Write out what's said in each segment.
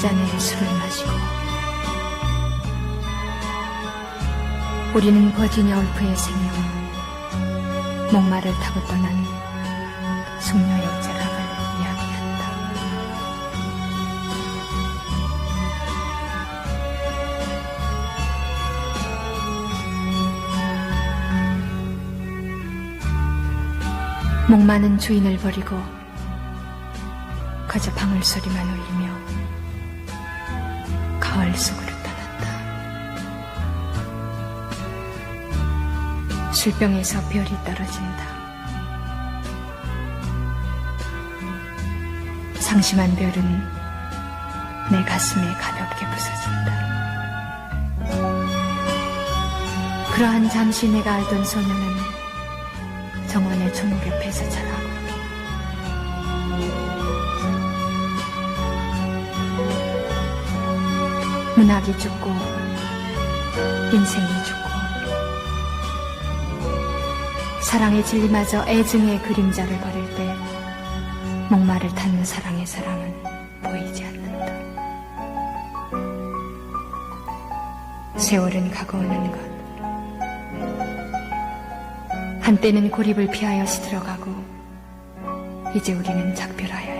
잔의 술을 마시고 우리는 버지니아 울프의 생애와 목마를 타고 떠난 숙녀의 제락을 이야기한다. 목마는 주인을 버리고 그저 방울 소리만 울리며 가을 속으로 떠났다. 술병에서 별이 떨어진다. 상심한 별은 내 가슴에 가볍게 부서진다. 그러한 잠시 내가 알던 소녀는 정원의 종목 옆에서 자라고 문학이 죽고 인생이 죽고 사랑의 진리마저 애증의 그림자를 버릴 때 목마를 타는 사랑의 사랑은 보이지 않는다. 세월은 가고 오는 것. 한때는 고립을 피하여 시들어가고 이제 우리는 작별하여야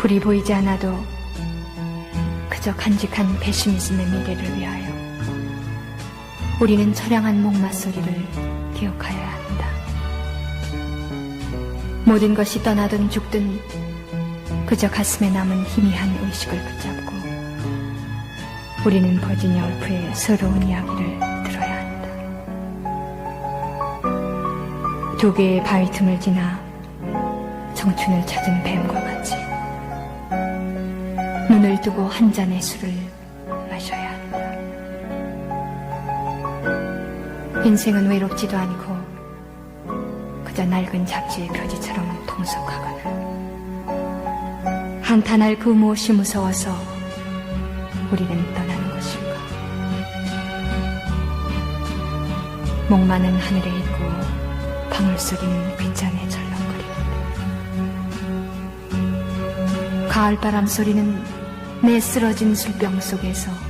불이 보이지 않아도 그저 간직한 배시미즘의 미래를 위하여 우리는 처량한 목마 소리를 기억하여야 한다. 모든 것이 떠나든 죽든 그저 가슴에 남은 희미한 의식을 붙잡고 우리는 버지니아 울프의 서러운 이야기를 들어야 한다. 두 개의 바위 틈을 지나 청춘을 찾은 뱀과 같이 눈을 뜨고 한 잔의 술을 마셔야 한다. 인생은 외롭지도 않고 그저 낡은 잡지의 표지처럼 통속하거나 한탄할 그 무엇이 무서워서 우리는 떠나는 것일까? 목마는 하늘에 있고 방울 소리는 빗잔에 절렁거리는데 가을바람 소리는 내 쓰러진 술병 속에서